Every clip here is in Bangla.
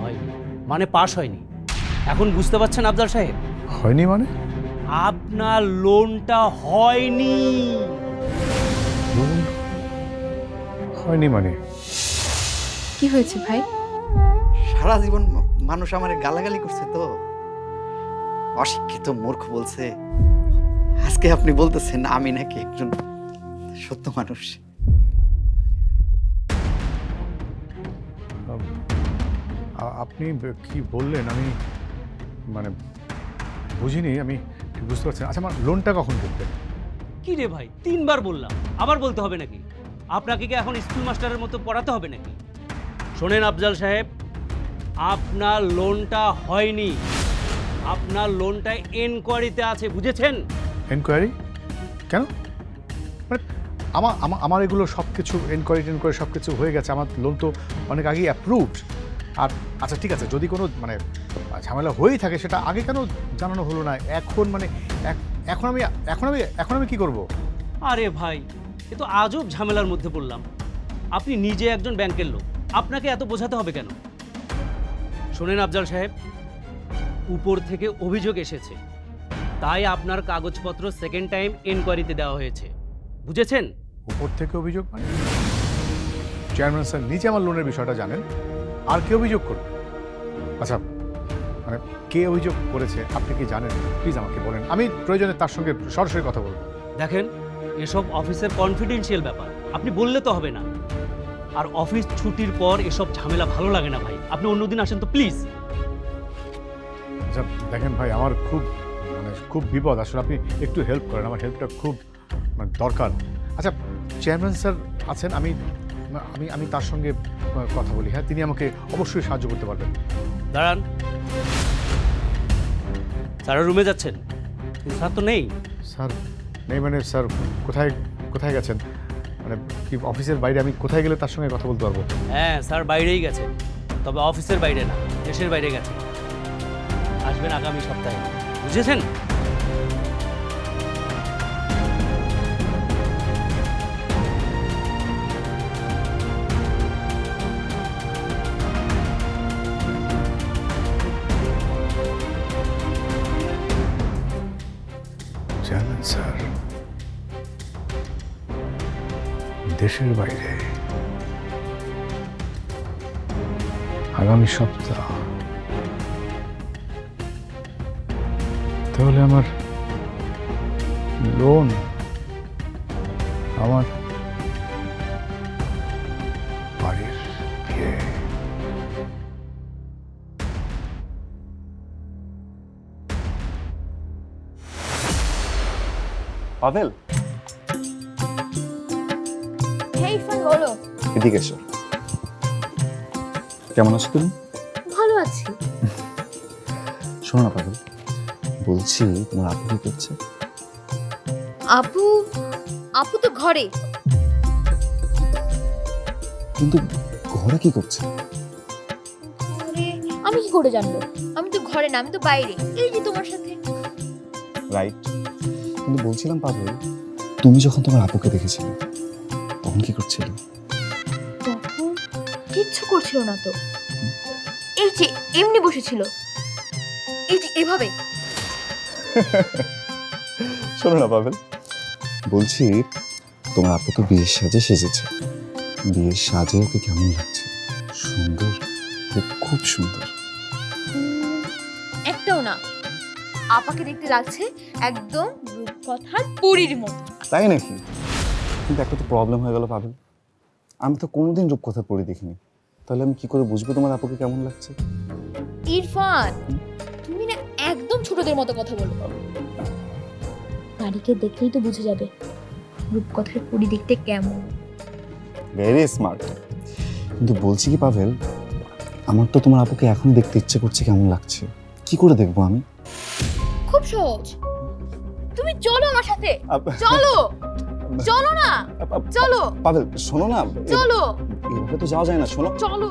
হয়নি। মানে পাস হয়নি। এখন বুঝতে পারছেন আফজাল সাহেব? হয়নি মানে? আপনার লোনটা হয়নি। হয়নি মানে? কি হয়েছে ভাই? সারা জীবন মানুষ আমার গালাগালি করছে তো। অশিক্ষিত মূর্খ বলছে আজকে আপনি বলতেছেন আমি নাকি একজন সত্য মানুষ। আপনি কি বললেন? আমি মানে বুঝিনি আমি ঠিক বুঝতে পারছি না। আচ্ছা আমার লোনটা কখন ঢুকবে কি রে ভাই তিনবার বললাম। আবার বলতে হবে নাকি? আপনাকে কি এখন স্কুল মাস্টারের মতো পড়াতে হবে নাকি? শোনেন আফজাল সাহেব আপনার লোনটা হয়নি। আপনার লোনটা এনকোয়ারিতে আছে বুঝেছেন? এনকোয়ারি কেন? মানে আমার আমার আমার এগুলো সব কিছু এনকোয়ারি টেনকোয়ারি সব কিছু হয়ে গেছে। আমার লোন তো অনেক আগেই অ্যাপ্রুভড আর আচ্ছা ঠিক আছে যদি কোনো মানে ঝামেলা হয়েই থাকে সেটা আগে কেন জানানো হলো না? এখন মানে এখন আমি এখন আমি এখন আমি কি করব? আরে ভাই এ তো আজব ঝামেলার মধ্যে পড়লাম। আপনি নিজে একজন ব্যাংকের লোক আপনাকে এত বোঝাতে হবে কেন? শোনেন আফজাল সাহেব উপর থেকে অভিযোগ এসেছে। তাই আপনার কাগজপত্র সেকেন্ড টাইম এনকোয়ারিতে দেওয়া হয়েছে। বুঝেছেন? উপর থেকে অভিযোগ? মানে চেয়ারম্যান স্যার নিজে আমার লোনের বিষয়টা জানেন। আর কে অভিযোগ করবে? আচ্ছা মানে কে অভিযোগ করেছে আপনি কি জানেন? প্লিজ আমাকে বলেন। আমি প্রয়োজনে তার সঙ্গে সরাসরি কথা বলব। দেখেন এসব অফিসের কনফিডেন্সিয়াল ব্যাপার। আপনি বললে তো হবে না। আর অফিস ছুটির পর এসব ঝামেলা ভালো লাগে না ভাই। আপনি অন্যদিন আসেন তো প্লিজ আচ্ছা দেখেন ভাই আমার খুব মানে খুব বিপদ। আসলে আপনি একটু হেল্প করেন। আমার হেল্পটা খুব মানে দরকার। আচ্ছা চেয়ারম্যান স্যার আছেন? আমি আমি আমি তার সঙ্গে কথা বলি। হ্যাঁ তিনি আমাকে অবশ্যই সাহায্য করতে পারবেন। দাঁড়ান। স্যারের রুমে যাচ্ছেন? স্যার তো নেই। স্যার নেই মানে স্যার কোথায় কোথায় গেছেন? মানে কি অফিসের বাইরে? আমি কোথায় গেলে তার সঙ্গে কথা বলতে পারব? হ্যাঁ স্যার বাইরেই গেছে তবে অফিসের বাইরে না দেশের বাইরে গেছে আসবেন আগামী সপ্তাহে। বুঝেছেন? দেশের বাইরে। আগামী সপ্তাহ। তাহলে আমার লোন আমার বাড়ির বিয়ে বলো। এদিকে এসো। কেমন আছো তুমি? ভালো আছি। শোনো না পাভেল বলছি তোমার আপু কি করছে? আপু আপু তো ঘরে। কিন্তু ঘরে কি করছে? আমি কি করে জানব? আমি তো ঘরে না আমি তো বাইরে। এই যে তোমার সাথে। রাইট। কিন্তু বলছিলাম পাভেল তুমি যখন তোমার আপুকে দেখেছিলে তখন কি করছিলে? তখন কিচ্ছু করছিল না তো। এই যে এমনি বসেছিল। এই যে এভাবে। শোনো না পাভেল। বলছি তোমার আপু তো বিয়ের সাজে সেজেছে। বিয়ের সাজে ওকে কেমন লাগছে? সুন্দর খুব সুন্দর। একটাও না। আপাকে দেখতে লাগছে একদম রূপকথার পরীর মতো। তাই নাকি? কিন্তু একটা তো প্রবলেম হয়ে গেল পাবেন আমি তো কোনোদিন রূপকথা পড়ে দেখিনি। তাহলে আমি কি করে বুঝব তোমার আপুকে কেমন লাগছে? ইরফান তুমি না একদম ছোটদের মতো কথা বলো। নারীকে দেখলেই তো বুঝে যাবে রূপকথার পরি দেখতে কেমন। ভেরি স্মার্ট কিন্তু বলছি কি পাভেল আমার তো তোমার আপুকে এখন দেখতে ইচ্ছে করছে কেমন লাগছে। কি করে দেখব আমি? খুব সহজ। তুমি চলো আমার সাথে। চলো। চলো না। চলো। পাভেল শোনো না। চলো। এভাবে তো যাওয়া যায় না শোনো। চলো।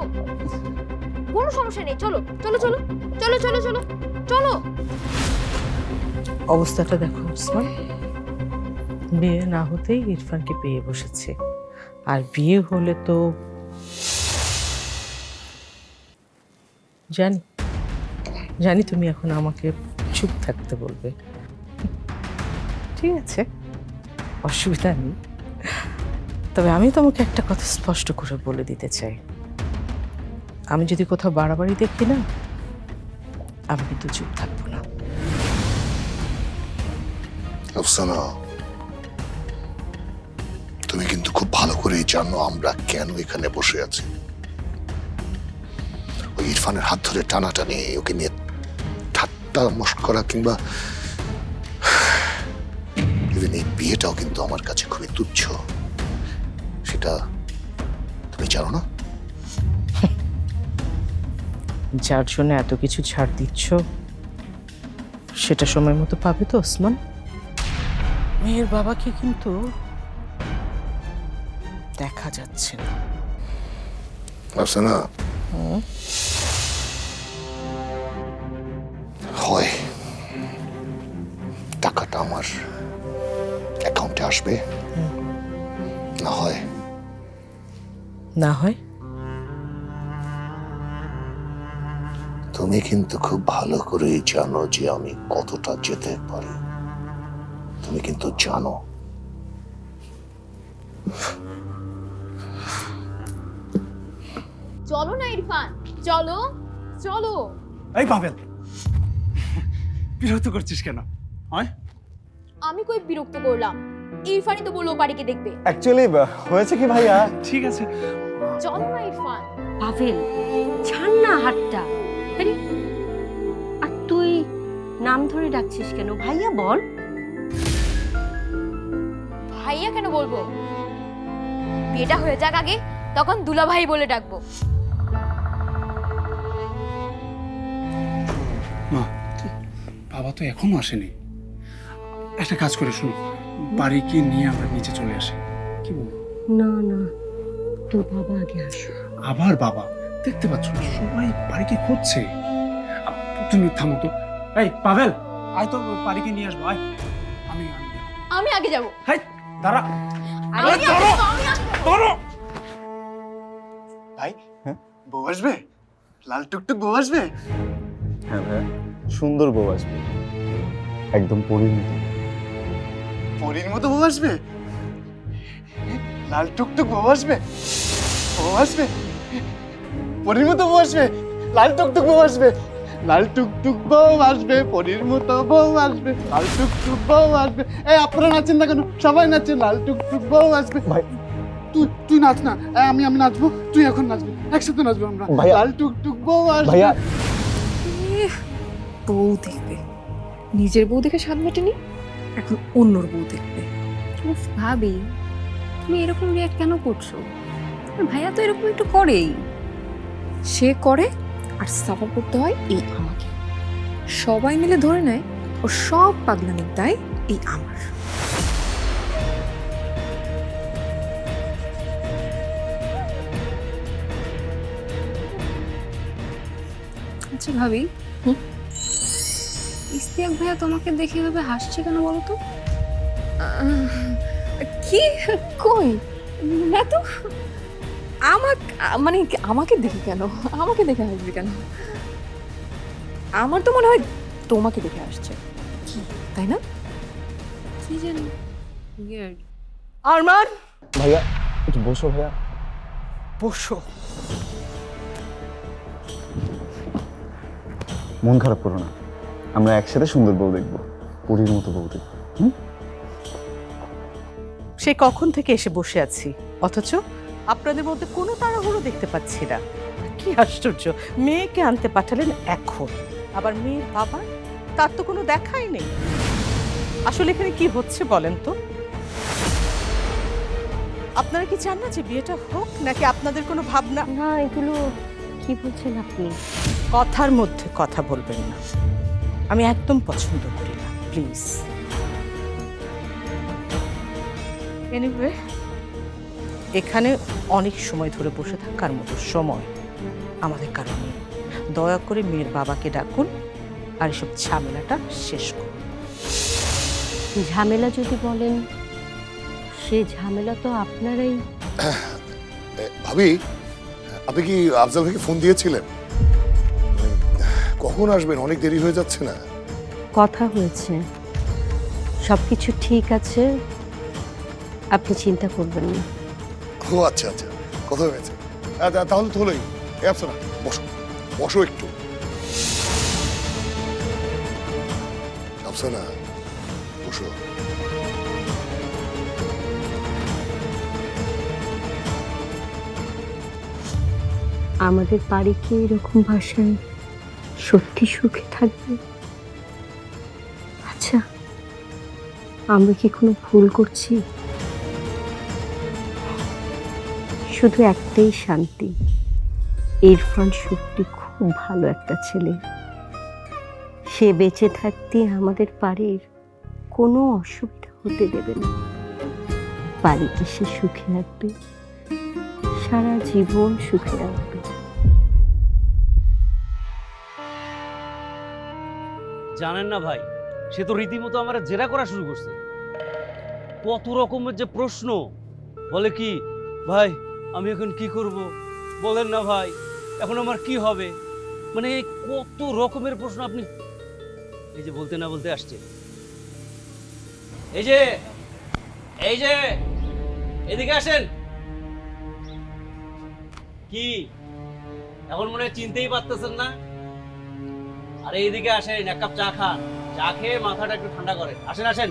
কোনো সমস্যা নেই চলো চলো চলো চলো চলো চলো চলো। অবস্থাটা দেখো ওসমান। বিয়ে না হতেই ইরফানকে পেয়ে বসেছে। আর বিয়ে হলে তো জানি জানি তুমি এখন আমাকে চুপ থাকতে বলবে। ঠিক আছে। অসুবিধা নেই। তবে আমি তোমাকে একটা কথা স্পষ্ট করে বলে দিতে চাই। আমি যদি কোথাও বাড়াবাড়ি দেখি না, আমি কিন্তু চুপ থাকব না। তুমি কিন্তু খুব ভালো করেই জানো আমরা কেন এখানে বসে আছি। ওই ইরফানের হাত ধরে টানাটানি ওকে নিয়ে ঠাট্টা মস্করা কিংবা ইভেন এই বিয়েটাও কিন্তু আমার কাছে খুবই তুচ্ছ। সেটা তুমি জানো না? যার জন্য এত কিছু ছাড় দিচ্ছ সেটা সময় মতো পাবে তো ওসমান? মেয়ের বাবাকে কিন্তু দেখা যাচ্ছে না। আফসানা। হয়। টাকাটা আমার। অ্যাকাউন্টে আসবে? না হয়। না হয়? তুমি কিন্তু খুব ভালো করেই জানো যে আমি কতটা যেতে পারি। তুমি কিন্তু জানো। চলো না ইরফান চলো চলো। এই পাবেল বিরক্ত করছিস কেন? হয়? আমি কই বিরক্ত করলাম? ইরফানই তো বলল বাড়িকে দেখবে। অ্যাকচুয়ালি হয়েছে কি ভাইয়া? ঠিক আছে। চলো না ইরফান। পাভেল ছাড় না হাতটা। আরে আর তুই নাম ধরে ডাকছিস কেন? ভাইয়া বল। ভাইয়া কেন বলব? বিয়েটা হয়ে যাক আগে তখন দুলা ভাই বলে ডাকবো। মা বাবা তো এখনও আসেনি। একটা কাজ করে শুনো। বাড়িকে নিয়ে আমরা নিচে চলে আসি। কি বলব? না না তোর বাবা আগে আসো। আবার বাবা? দেখতে পাচ্ছ না সবাই বাড়িকে খুঁজছে। তুমি থামো তো। এই পাভেল আয় তো বাড়িকে নিয়ে আসব আয়। আমি আমি আমি আগে যাব। হাই দাঁড়া। আমি আগে যাব, আমি আগে যাব। ধরো ভাই হ্যাঁ? বউ আসবে? লাল টুকটুক বউ আসবে? হ্যাঁ ভাইয়া। সুন্দর বউ আসবে। একদম পরীর মতো পরীর মতো বউ আসবে? লাল টুকটুক বউ আসবে? বউ আসবে? পরীর মতো বউ আসবে? লাল টুকটুক বউ আসবে? লাল টুকটুক বউ আসবে পরীর মতো বউ আসবে লাল টুকটুক বউ আসবে। এই আপনারা নাচেন না কেন? সবাই নাচেন লাল টুকটুক বউ আসবে। ভাই। তুই তুই নাচ না। আমি আমি নাচবো তুই এখন নাচবি। একসাথে নাচবো আমরা। লাল টুকটুক বউ আসবে। ভাইয়া। বউ দেখবে। নিজের বউ দেখে স্বাদ মেটেনি? এখন অন্যর বউ দেখবে। উফ ভাবি তুমি এরকম রিয়াক্ট কেন করছ? ভাইয়া তো এরকম একটু করেই। সে করে আর সাফার করতে হয় এই আমাকে। সবাই মিলে ধরে নেয় ও সব পাগলামির দায় এই আমার। আচ্ছা ভাবি ইস্তিয়াক ভাইয়া তোমাকে দেখে এভাবে হাসছে কেন বলো তো? কি? কই? না তো আমাক মানে আমাকে দেখে কেন? আমাকে দেখে হাসবে কেন? আমার তো মনে হয় তোমাকে দেখে আসছে কি তাই না? কি জানি. আরমান! ভাইয়া একটু বসো ভাইয়া। বসো। মন খারাপ করো না। আমরা একসাথে সুন্দর বউ দেখব পরীর মতো বউ দেখব সে কখন থেকে এসে বসে আছি? অথচ আপনাদের মধ্যে কোনো তাড়াহুড়ো দেখতে পাচ্ছি না। কি আশ্চর্য মেয়েকে আনতে পাঠালেন এখন। আবার মেয়ের বাবা? তার তো কোনো দেখাই নেই। আসলে এখানে কি হচ্ছে বলেন তো? আপনারা কি চান না যে বিয়েটা হোক নাকি আপনাদের কোনো ভাবনা? না এগুলো কি বলছেন আপনি? কথার মধ্যে কথা বলবেন না। আমি একদম পছন্দ করি না প্লিজ এনিওয়ে এখানে অনেক সময় ধরে বসে থাকার মতো সময় আমাদের কারণে দয়া করে মেয়ের বাবাকে ডাকুন আর এসব ঝামেলাটা শেষ করুন। ঝামেলা যদি বলেন সে ঝামেলা তো আপনারাই ভাবি আপনি কি আফজাল ভাইকে ফোন দিয়েছিলেন? কখন আসবেন? অনেক দেরি হয়ে যাচ্ছে না? কথা হয়েছে। সব কিছু ঠিক আছে। আপনি চিন্তা করবেন না। ও আচ্ছা আচ্ছা। কথা হয়েছে। আচ্ছা, তাহলে তো হলোই। এ আফসানা বসো। বসো একটু। আফসানা বসো। আমাদের বাড়ি কি এরকম ভাষায়? সত্যি সুখে থাকবে? আচ্ছা আমরা কি কোনো ভুল করছি? শুধু একটাই শান্তি, ইরফান সত্যি খুব ভালো একটা ছেলে। সে বেঁচে থাকতে আমাদের বাড়ির কোনো অসুবিধা হতে দেবে না। বাড়িকে সে সুখে রাখবে সারা জীবন সুখে রাখবে জানেন না ভাই, সে তো রীতিমতো আমার জেরা করা শুরু করছে। কত রকমের যে প্রশ্ন, বলে কি, ভাই, আমি এখন কি করব? বলেন না ভাই, এখন আমার কি হবে? মানে কত রকমের প্রশ্ন আপনি এই যে বলতে না বলতে আসছে। এই যে এই যে, এদিকে আসেন। কি? এখন মনে চিনতেই পারতেছেন না? আরে এইদিকে আসেন, এক কাপ চা খান। চা খেয়ে মাথাটা একটু ঠান্ডা করেন। আসেন আসেন।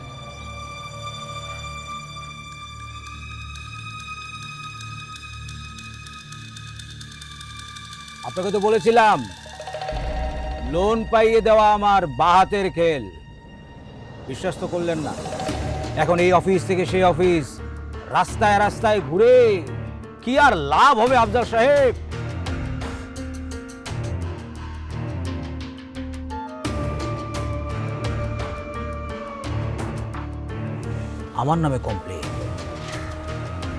আপনাকে তো বলেছিলাম, লোন পাইয়ে দেওয়া আমার বাহাতের খেল। বিশ্বাস তো করলেন না। এখন এই অফিস থেকে সেই অফিস, রাস্তায় রাস্তায় ঘুরে কি আর লাভ হবে আফজাল সাহেব? আমার নামে কমপ্লেন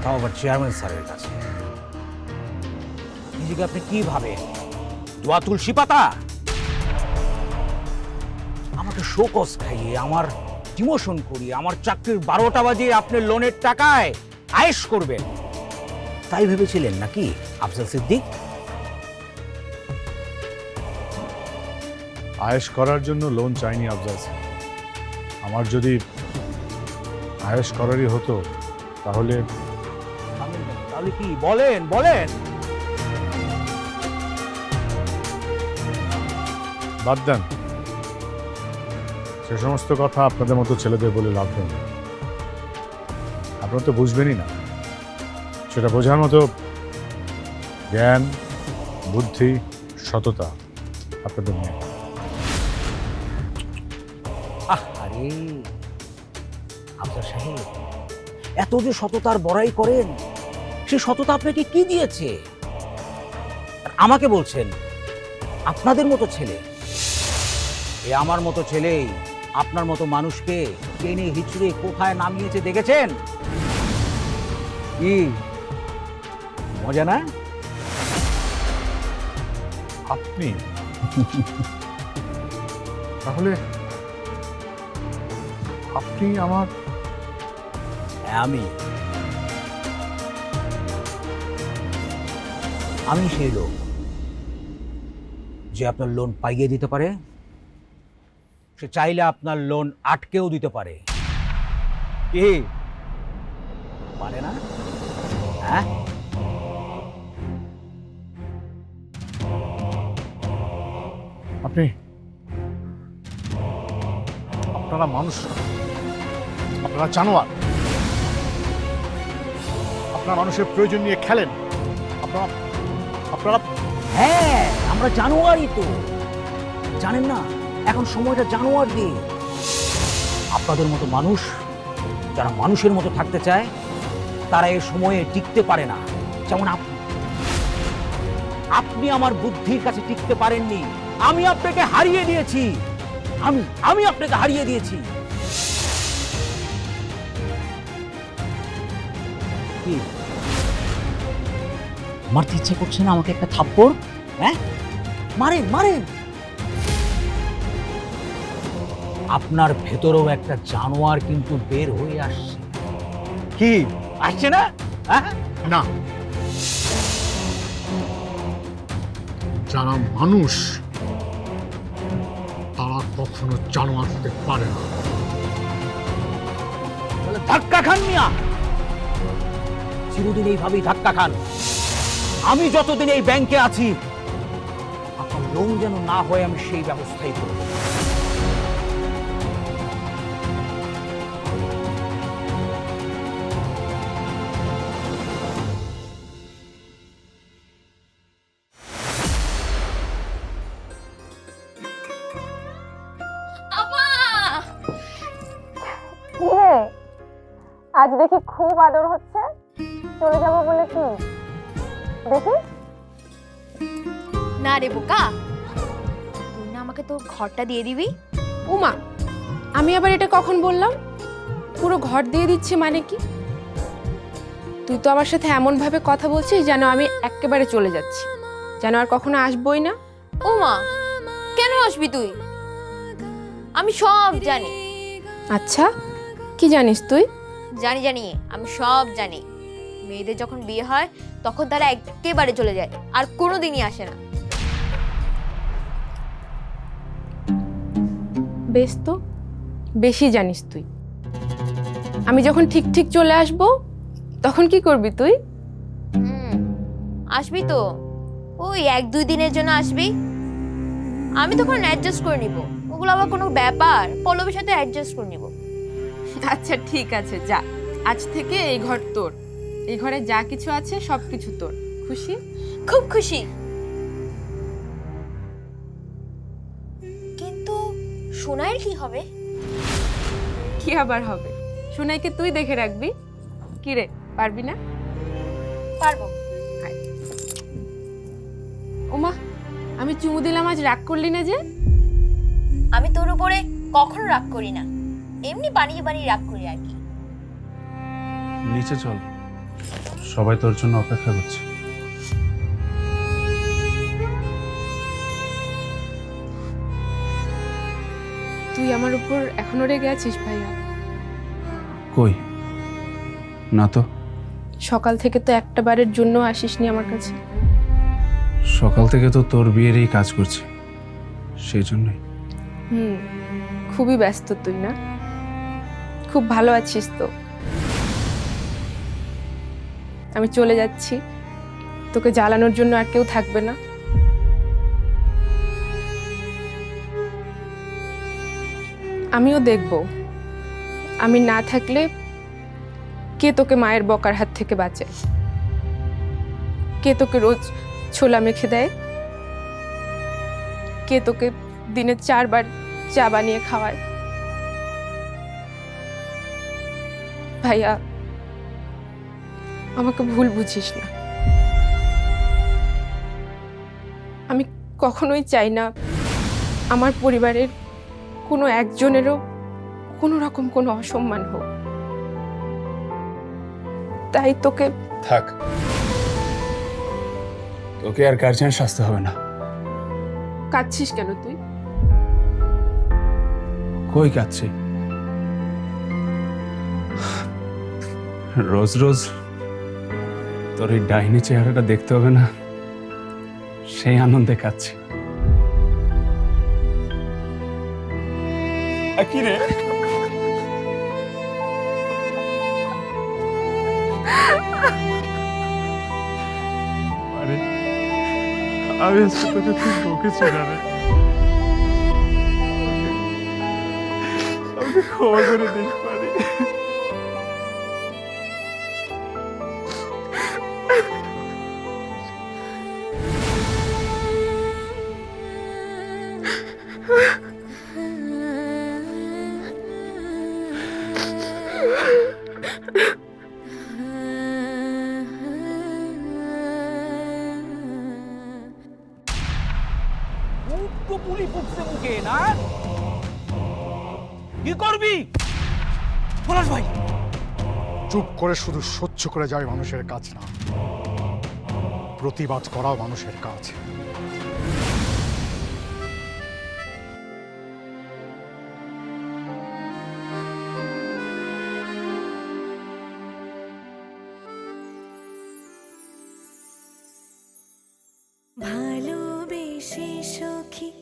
তাও আবার চেয়ারম্যান স্যারের কাছে। নিজেকে আপনি কি ভাবেন? দোয়া তুলসী পাতা? আমাকে শোকস খাইয়ে, আমার ডিমোশন করিয়ে, আমার চাকরির বারোটা বাজিয়ে আপনি লোনের টাকায় আয়েশ করবেন। তাই ভেবেছিলেন নাকি, আফজাল সিদ্দিক? আয়েশ করার জন্য লোন চাইনি আফজাল। আমার যদি আয়েশ করারই হতো তাহলে তাহলে কি? বলেন বলেন। বাদ দেন। সে সমস্ত কথা আপনাদের মতো ছেলেদের বলে লাভ নেই। আপনারা তো বুঝবেনই না। সেটা বোঝার মতো জ্ঞান বুদ্ধি সততা আপনাদের নেই। আহ আরে। আফজাল সাহেব, এত যে সততার বড়াই করেন, সে সততা আপনাকে কি দিয়েছে? আমাকে বলছেন, আপনাদের মতো ছেলে। এ আমার মতো ছেলেই আপনার মতো মানুষকে টেনে হিচড়ে কোথায় নামিয়েছে দেখেছেন? কি? মজা না? আপনি? তাহলে আপনি আমার আমি। আমি সেই লোক যে আপনার লোন পাইয়ে দিতে পারে, সে চাইলে আপনার লোন আটকেও দিতে পারে। কি? পারে না? হ্যাঁ? আপনি আপনারা মানুষ, আপনারা জানোয়ার। আপনারা মানুষের প্রয়োজন নিয়ে খেলেন। আপনারা আপনারা হ্যাঁ আমরা জানুয়ারি তো। জানেন না, এখন সময়টা জানুয়ার দিয়ে আপনাদের মতো মানুষ, যারা মানুষের মতো থাকতে চায়, তারা এই সময়ে টিকতে পারে না। যেমন আপনি আপনি আমার বুদ্ধির কাছে টিকতে পারেননি। আমি আপনাকে হারিয়ে দিয়েছি। আমি আমি আপনাকে হারিয়ে দিয়েছি। কি? মারতে ইচ্ছে করছে না আমাকে একটা থাপ্পড়? হ্যাঁ? মারেন মারেন! আপনার ভেতরেও একটা জানোয়ার কিন্তু বের হয়ে আসছে। কি? আসছে না? হ্যাঁ? না। যারা মানুষ তারা কখনো জানোয়ার হতে পারে না। ধাক্কা খান মিয়া! চিরদিন এইভাবেই ধাক্কা খান। আমি যতদিন এই ব্যাংকে আছি আপনার লোন যেন না হয় আমি সেই ব্যবস্থাই করব। আজ দেখি খুব আদর হচ্ছে। চলে যাব বলে কি? দেখি। না রে বোকা। তুই না আমাকে তোর ঘরটা দিয়ে দিবি? উমা আমি আবার এটা কখন বললাম? পুরো ঘর দিয়ে দিচ্ছি মানে কি? তুই তো আমার সাথে এমনভাবে কথা বলছিস যেন আমি একেবারে চলে যাচ্ছি। যেন আর কখনো আসবই না। উমা কেন আসবি তুই? আমি সব জানি। আচ্ছা কি জানিস তুই? জানি জানি আমি সব জানি। মেয়েদের যখন বিয়ে হয় তখন তারা একেবারে চলে যায় আর কোনোদিনই আসে না। বেশ তো বেশি জানিস তুই। আমি যখন ঠিক ঠিক চলে আসব তখন কি করবি তুই? হুম আসবি তো। ওই এক দুই দিনের জন্য আসবি। আমি তখন অ্যাডজাস্ট করে নিব। ওগুলো আবার কোনো ব্যাপার। পল্লবীর সাথে অ্যাডজাস্ট করে নিব। আচ্ছা ঠিক আছে যা। আজ থেকে এই ঘর তোর। এই ঘরে যা কিছু আছে সব কিছু তোর। খুশি? খুব খুশি। কিন্তু সোনাইয়ের কি হবে? কি আবার হবে? সোনাইকে তুই দেখে রাখবি। কি রে পারবি না? পারব। ওমা আমি চুমু দিলাম আজ রাগ করলি না যে? আমি তোর উপরে কখনো রাগ করি না। এমনি বানিয়ে বানিয়ে রাগ করি আর কি। নিচে চল। সবাই তোর জন্য অপেক্ষা করছে। তুই আমার উপর এখনও রেগে আছিস ভাইয়া? কই? না তো। সকাল থেকে তো একটা বারের জন্য আসিসনি আমার কাছে। সকাল থেকে তো তোর বিয়েরই কাজ করছে। সেই জন্যই। হুম খুবই ব্যস্ত তুই না? খুব ভালো আছিস তো। আমি চলে যাচ্ছি। তোকে জ্বালানোর জন্য আর কেউ থাকবে না। আমিও দেখব। আমি না থাকলে কে তোকে মায়ের বকার হাত থেকে বাঁচায় কে তোকে রোজ ছোলা মেখে দেয়? কে তোকে দিনে চারবার চা বানিয়ে খাওয়ায়? ভাইয়া আমাকে ভুল বুঝিস না। আমি কখনোই চাই না আমার পরিবারের কোনো একজনেরও কোনো রকম কোনো অসম্মান হোক। তাই তোকে থাক। তোকে আর গার্জিয়ান শাস্তি হবে না। কাঁদছিস কেন তুই? কই কাচ্ছে রোজ রোজ তোর এই ডাইনি চেহারাটা দেখতে হবে না। সেই আনন্দে কাচ্ছে রে? আমি আজকে তোকে খুব বকেছি না রে। আমাকে ক্ষমা করে দিস করে শুধু সহ্য করে যাওয়াই মানুষের কাজ না। প্রতিবাদ করাও মানুষের কাজ। ভালোবেসে সখী